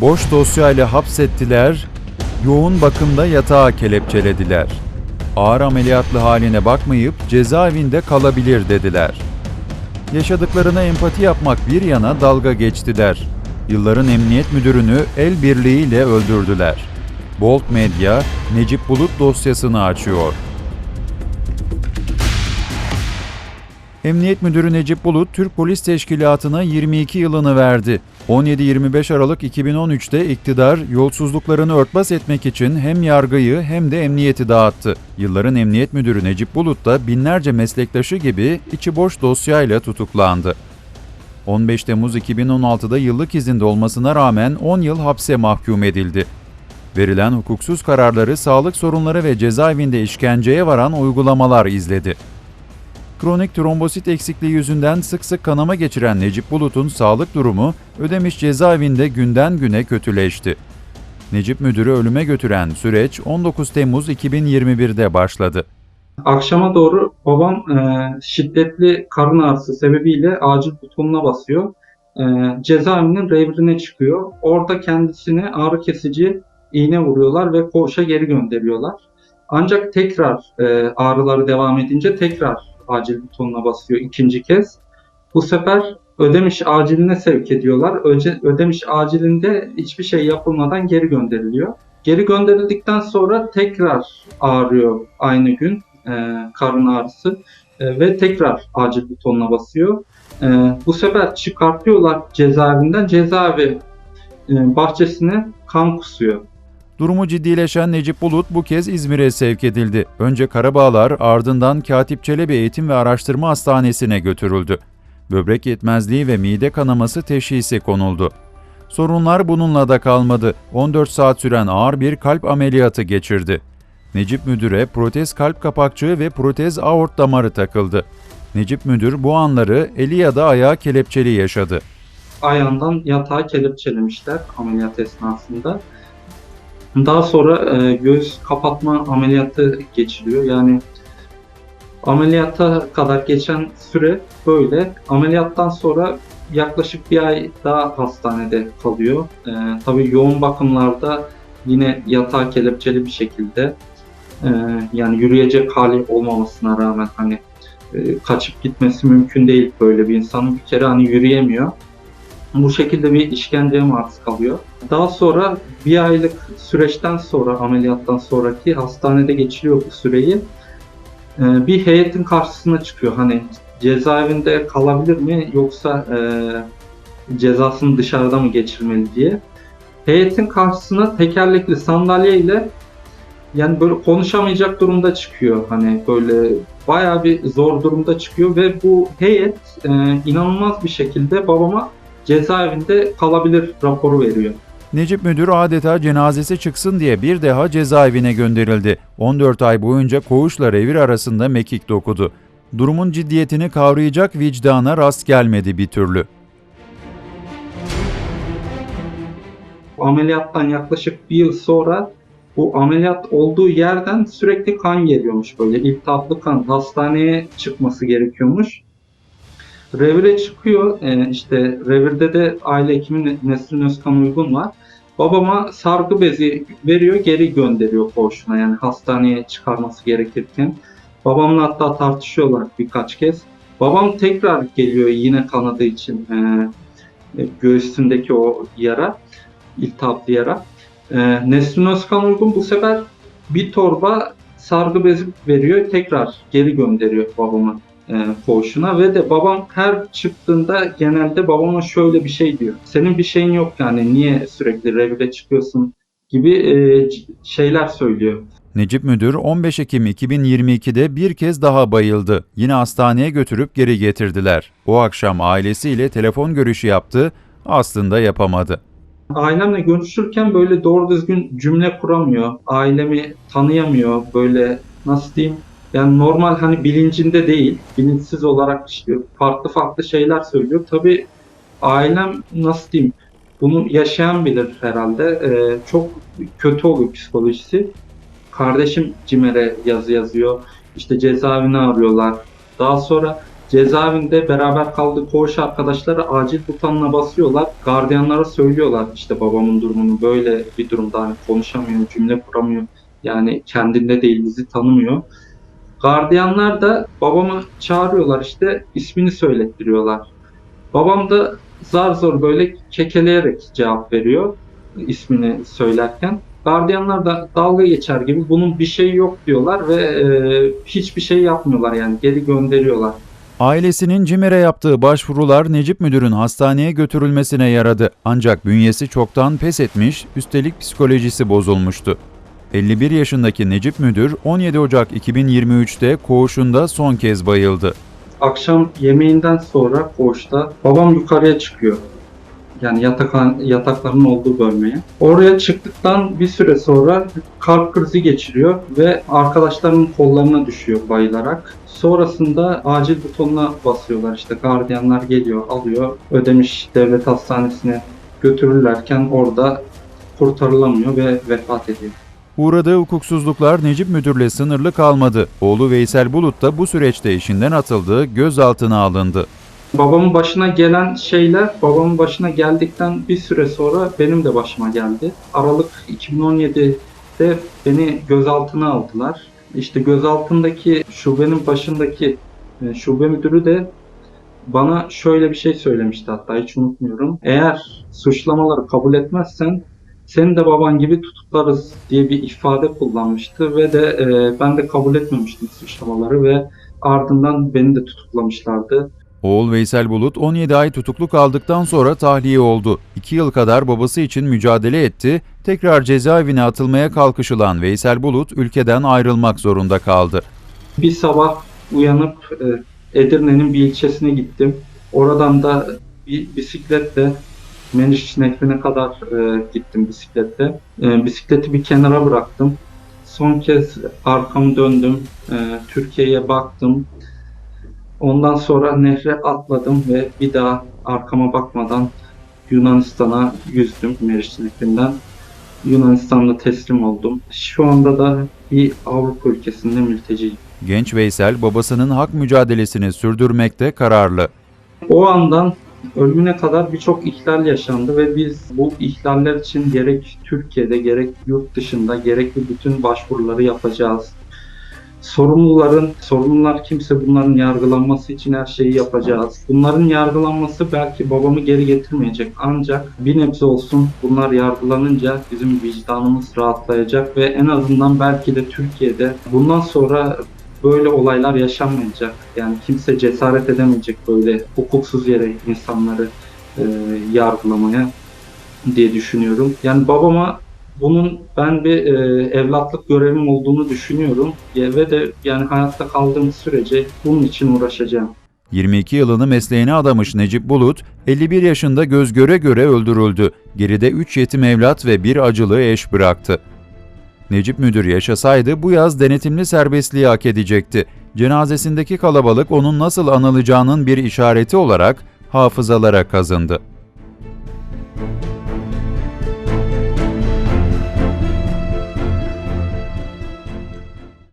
boş dosyayla hapsettiler, yoğun bakımda yatağa kelepçelediler. Ağır ameliyatlı haline bakmayıp cezaevinde kalabilir dediler. Yaşadıklarına empati yapmak bir yana dalga geçtiler. Yılların emniyet müdürünü el birliğiyle öldürdüler. Bolt Medya, Necip Bulut dosyasını açıyor. Emniyet Müdürü Necip Bulut, Türk Polis Teşkilatı'na 22 yılını verdi. 17-25 Aralık 2013'te iktidar yolsuzluklarını örtbas etmek için hem yargıyı hem de emniyeti dağıttı. Yılların Emniyet Müdürü Necip Bulut da binlerce meslektaşı gibi içi boş dosyayla tutuklandı. 15 Temmuz 2016'da yıllık izinde olmasına rağmen 10 yıl hapse mahkum edildi. Verilen hukuksuz kararları sağlık sorunları ve cezaevinde işkenceye varan uygulamalar izledi. Kronik trombosit eksikliği yüzünden sık sık kanama geçiren Necip Bulut'un sağlık durumu Ödemiş cezaevinde günden güne kötüleşti. Necip Müdürü ölüme götüren süreç 19 Temmuz 2021'de başladı. Akşama doğru babam e, şiddetli karın ağrısı sebebiyle acil butonuna basıyor. E, cezaevinin revirine çıkıyor. Orada kendisine ağrı kesici iğne vuruyorlar ve koğuşa geri gönderiyorlar. Ancak tekrar e, ağrıları devam edince tekrar acil butonuna basıyor ikinci kez. Bu sefer Ödemiş aciline sevk ediyorlar. Öce, Ödemiş acilinde hiçbir şey yapılmadan geri gönderiliyor. Geri gönderildikten sonra tekrar ağrıyor aynı gün e, karın ağrısı e, ve tekrar acil butonuna basıyor. E, bu sefer çıkartıyorlar cezaevinden cezaevi e, bahçesine kan kusuyor. Durumu ciddileşen Necip Bulut bu kez İzmir'e sevk edildi. Önce Karabağlar ardından Katip Çelebi Eğitim ve Araştırma Hastanesi'ne götürüldü. Böbrek yetmezliği ve mide kanaması teşhisi konuldu. Sorunlar bununla da kalmadı. 14 saat süren ağır bir kalp ameliyatı geçirdi. Necip Müdür'e protez kalp kapakçığı ve protez aort damarı takıldı. Necip Müdür bu anları eli ya da ayağı kelepçeli yaşadı. Ayağından yatağa kelepçelemişler ameliyat esnasında. Daha sonra e, göğüs kapatma ameliyatı geçiriyor. Yani ameliyata kadar geçen süre böyle. Ameliyattan sonra yaklaşık bir ay daha hastanede kalıyor. E, tabii yoğun bakımlarda yine yatağa kelepçeli bir şekilde e, yani yürüyecek hali olmamasına rağmen hani e, kaçıp gitmesi mümkün değil böyle bir insanın bir kere hani yürüyemiyor. Bu şekilde bir işkenceye maruz kalıyor. Daha sonra bir aylık süreçten sonra ameliyattan sonraki hastanede geçiriyor bu süreyi. Ee, bir heyetin karşısına çıkıyor. Hani cezaevinde kalabilir mi yoksa e, cezasını dışarıda mı geçirmeli diye. Heyetin karşısına tekerlekli sandalye ile yani böyle konuşamayacak durumda çıkıyor. Hani böyle bayağı bir zor durumda çıkıyor ve bu heyet e, inanılmaz bir şekilde babama cezaevinde kalabilir raporu veriyor. Necip Müdür adeta cenazesi çıksın diye bir daha cezaevine gönderildi. 14 ay boyunca koğuşla revir arasında mekik dokudu. Durumun ciddiyetini kavrayacak vicdana rast gelmedi bir türlü. Bu ameliyattan yaklaşık bir yıl sonra bu ameliyat olduğu yerden sürekli kan geliyormuş böyle iltihaplı kan hastaneye çıkması gerekiyormuş. Revire çıkıyor e, işte revirde de aile hekimi Nesrin Özkan Uygun var. Babama sargı bezi veriyor geri gönderiyor koğuşuna yani hastaneye çıkarması gerekirken. Babamla hatta tartışıyorlar birkaç kez. Babam tekrar geliyor yine kanadığı için e, e, göğsündeki o yara, iltihaplı yara. E, Nesrin Özkan Uygun bu sefer bir torba sargı bezi veriyor tekrar geri gönderiyor babama e, koğuşuna ve de babam her çıktığında genelde babama şöyle bir şey diyor. Senin bir şeyin yok yani niye sürekli revire çıkıyorsun gibi e, şeyler söylüyor. Necip Müdür 15 Ekim 2022'de bir kez daha bayıldı. Yine hastaneye götürüp geri getirdiler. O akşam ailesiyle telefon görüşü yaptı, aslında yapamadı. Ailemle görüşürken böyle doğru düzgün cümle kuramıyor. Ailemi tanıyamıyor. Böyle nasıl diyeyim? Yani normal hani bilincinde değil. Bilinçsiz olarak farklı farklı şeyler söylüyor. Tabii ailem nasıl diyeyim? Bunu yaşayan bilir herhalde. Ee, çok kötü oluyor psikolojisi. Kardeşim Cimer'e yazı yazıyor. İşte cezaevine arıyorlar. Daha sonra Cezaevinde beraber kaldığı koğuş arkadaşları acil butonuna basıyorlar. Gardiyanlara söylüyorlar işte babamın durumunu böyle bir durumda hani konuşamıyor, cümle kuramıyor. Yani kendinde değil, bizi tanımıyor. Gardiyanlar da babamı çağırıyorlar işte ismini söylettiriyorlar. Babam da zar zor böyle kekeleyerek cevap veriyor ismini söylerken. Gardiyanlar da dalga geçer gibi bunun bir şeyi yok diyorlar ve e, hiçbir şey yapmıyorlar yani geri gönderiyorlar. Ailesinin CİMER'e yaptığı başvurular Necip Müdür'ün hastaneye götürülmesine yaradı. Ancak bünyesi çoktan pes etmiş, üstelik psikolojisi bozulmuştu. 51 yaşındaki Necip Müdür 17 Ocak 2023'te koğuşunda son kez bayıldı. Akşam yemeğinden sonra koğuşta babam yukarıya çıkıyor. Yani yatak, yatakların olduğu bölmeye. Oraya çıktıktan bir süre sonra kalp krizi geçiriyor ve arkadaşlarının kollarına düşüyor bayılarak. Sonrasında acil butonuna basıyorlar işte gardiyanlar geliyor alıyor Ödemiş Devlet Hastanesi'ne götürürlerken orada kurtarılamıyor ve vefat ediyor. Uğradığı hukuksuzluklar Necip Müdür'le sınırlı kalmadı. Oğlu Veysel Bulut da bu süreçte işinden atıldı, gözaltına alındı. Babamın başına gelen şeyler babamın başına geldikten bir süre sonra benim de başıma geldi. Aralık 2017'de beni gözaltına aldılar. İşte gözaltındaki şubenin başındaki e, şube müdürü de bana şöyle bir şey söylemişti hatta hiç unutmuyorum. Eğer suçlamaları kabul etmezsen seni de baban gibi tutuklarız diye bir ifade kullanmıştı ve de e, ben de kabul etmemiştim suçlamaları ve ardından beni de tutuklamışlardı. Oğul Veysel Bulut 17 ay tutuklu kaldıktan sonra tahliye oldu. 2 yıl kadar babası için mücadele etti. Tekrar cezaevine atılmaya kalkışılan Veysel Bulut ülkeden ayrılmak zorunda kaldı. Bir sabah uyanıp e, Edirne'nin bir ilçesine gittim. Oradan da bir bisikletle Meriç Nehri'ne kadar e, gittim bisikletle. E, bisikleti bir kenara bıraktım. Son kez arkamı döndüm. E, Türkiye'ye baktım. Ondan sonra nehre atladım ve bir daha arkama bakmadan Yunanistan'a yüzdüm Meriç Nehri'nden. Yunanistan'da teslim oldum. Şu anda da bir Avrupa ülkesinde mülteciyim. Genç Veysel babasının hak mücadelesini sürdürmekte kararlı. O andan ölümüne kadar birçok ihlal yaşandı ve biz bu ihlaller için gerek Türkiye'de gerek yurt dışında gerekli bütün başvuruları yapacağız. Sorumluların, sorumlular kimse bunların yargılanması için her şeyi yapacağız. Bunların yargılanması belki babamı geri getirmeyecek ancak bir nebze olsun bunlar yargılanınca bizim vicdanımız rahatlayacak ve en azından belki de Türkiye'de bundan sonra böyle olaylar yaşanmayacak. Yani kimse cesaret edemeyecek böyle hukuksuz yere insanları e, yargılamaya diye düşünüyorum. Yani babama bunun ben bir e, evlatlık görevim olduğunu düşünüyorum ve de yani hayatta kaldığım sürece bunun için uğraşacağım. 22 yılını mesleğine adamış Necip Bulut, 51 yaşında göz göre göre öldürüldü. Geride 3 yetim evlat ve bir acılı eş bıraktı. Necip Müdür yaşasaydı bu yaz denetimli serbestliği hak edecekti. Cenazesindeki kalabalık onun nasıl anılacağının bir işareti olarak hafızalara kazındı.